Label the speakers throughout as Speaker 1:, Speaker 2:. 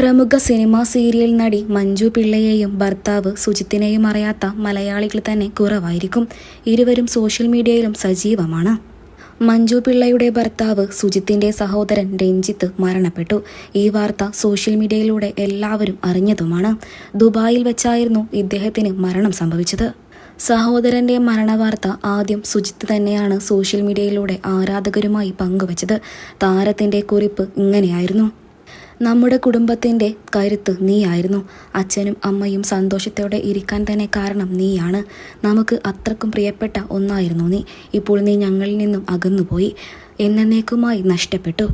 Speaker 1: പ്രമുഖ cinema serial നടി മഞ്ജു പിള്ളയെയും ഭർത്താവ് സുജിത്തിനെയും അറിയാത്ത മലയാളികൾ തന്നെ കുറവായിരിക്കും. ഇരുവരും സോഷ്യൽ മീഡിയയിലും സജീവമാണ്. മഞ്ജു പിള്ളയുടെ ഭർത്താവ് സുജിത്തിന്റെ സഹോദരൻ രഞ്ജിത്ത് മരണപ്പെട്ടു. ഈ വാർത്ത സോഷ്യൽ മീഡിയയിലൂടെ എല്ലാവരും അറിഞ്ഞതുമാണ്. ദുബായിൽ വെച്ചായിരുന്നു ഇദ്ദേഹത്തിന് മരണം സംഭവിച്ചത്. സഹോദരന്റെ മരണവാർത്ത ആദ്യം സുജിത്ത് തന്നെയാണ് സോഷ്യൽ മീഡിയയിലൂടെ ആരാധകരുമായി പങ്കുവച്ചത്. താരത്തിന്റെ കുറിപ്പ് ഇങ്ങനെയായിരുന്നു. നമ്മുടെ കുടുംബത്തിന്റെ കരുത്ത് നീയായിരുന്നു. അച്ഛനും അമ്മയും സന്തോഷത്തോടെ ഇരിക്കാൻ തന്നെ കാരണം നീയാണ്. നമുക്ക് അത്രക്കും പ്രിയപ്പെട്ട ഒന്നായിരുന്നു നീ. ഇപ്പോൾ നീ ഞങ്ങളിൽ നിന്നും അകന്നുപോയി. എന്നേക്കുമായി നഷ്ടപ്പെട്ടു.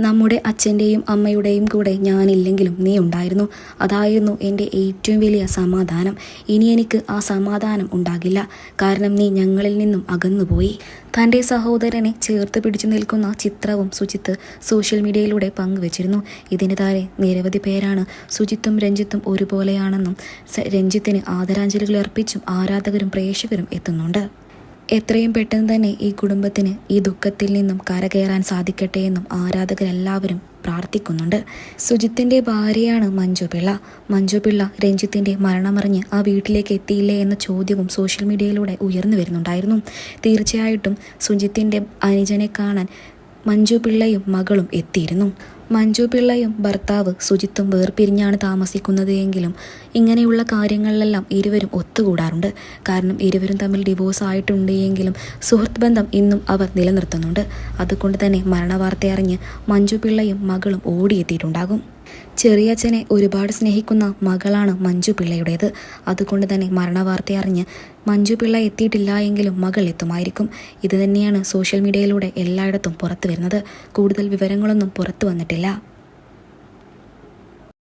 Speaker 1: നമ്മുടെ അച്ഛന്റെയും അമ്മയുടെയും കൂടെ ഞാനില്ലെങ്കിലും നീ ഉണ്ടായിരുന്നു. അതായിരുന്നു എന്റെ ഏറ്റവും വലിയ സമാധാനം. ഇനി എനിക്ക് ആ സമാധാനം ഉണ്ടാകില്ല. കാരണം നീ ഞങ്ങളിൽ നിന്നും അകന്നുപോയി. തന്റെ സഹോദരനെ ചേർത്ത് പിടിച്ചു നിൽക്കുന്ന ചിത്രവും സുജിത്ത് സോഷ്യൽ മീഡിയയിലൂടെ പങ്കുവച്ചിരുന്നു. ഇതിന് താഴെ നിരവധി പേരാണ് സുജിത്തും രഞ്ജിത്തും ഒരുപോലെയാണെന്നും രഞ്ജിത്തിന് ആദരാഞ്ജലികൾ അർപ്പിച്ചും ആരാധകരും പ്രേക്ഷകരും എത്തുന്നുണ്ട്. എത്രയും പെട്ടെന്ന് തന്നെ ഈ കുടുംബത്തിന് ഈ ദുഃഖത്തിൽ നിന്നും കരകയറാൻ സാധിക്കട്ടെ എന്നും ആരാധകരെല്ലാവരും പ്രാർത്ഥിക്കുന്നുണ്ട്. സുജിത്തിന്റെ ഭാര്യയാണ് മഞ്ജു പിള്ള മഞ്ജു പിള്ള രഞ്ജിത്തിന്റെ മരണമറിഞ്ഞ് ആ വീട്ടിലേക്ക് എത്തിയില്ലേ എന്ന ചോദ്യവും സോഷ്യൽ മീഡിയയിലൂടെ ഉയർന്നു വരുന്നുണ്ടായിരുന്നു. തീർച്ചയായിട്ടും സുജിത്തിന്റെ അനുജനെ കാണാൻ മഞ്ജു പിള്ളയും മകളും എത്തിയിരുന്നു. മഞ്ജു പിള്ളയും ഭർത്താവ് സുജിത്തും വേർപിരിഞ്ഞാണ് താമസിക്കുന്നത് എങ്കിലും ഇങ്ങനെയുള്ള കാര്യങ്ങളിലെല്ലാം ഇരുവരും ഒത്തുകൂടാറുണ്ട്. കാരണം ഇരുവരും തമ്മിൽ ഡിവോഴ്സ് ആയിട്ടുണ്ട് എങ്കിലും സുഹൃത്ത് ബന്ധം ഇന്നും അവർ നിലനിർത്തുന്നുണ്ട്. അതുകൊണ്ട് തന്നെ മരണവാർത്തയറിഞ്ഞ് മഞ്ജു പിള്ളയും മകളും ഓടിയെത്തിയിട്ടുണ്ടാകും. ചെറിയച്ഛനെ ഒരുപാട് സ്നേഹിക്കുന്ന മകളാണ് മഞ്ജു പിള്ളയുടേത്. അതുകൊണ്ട് തന്നെ മരണവാർത്ത അറിഞ്ഞ് മഞ്ജു പിള്ള എത്തിയിട്ടില്ല എങ്കിലും മകൾ എത്തുമായിരിക്കും. ഇതുതന്നെയാണ് സോഷ്യൽ മീഡിയയിലൂടെ എല്ലായിടത്തും പുറത്തു വരുന്നത് കൂടുതൽ വിവരങ്ങളൊന്നും പുറത്തു വന്നിട്ടില്ല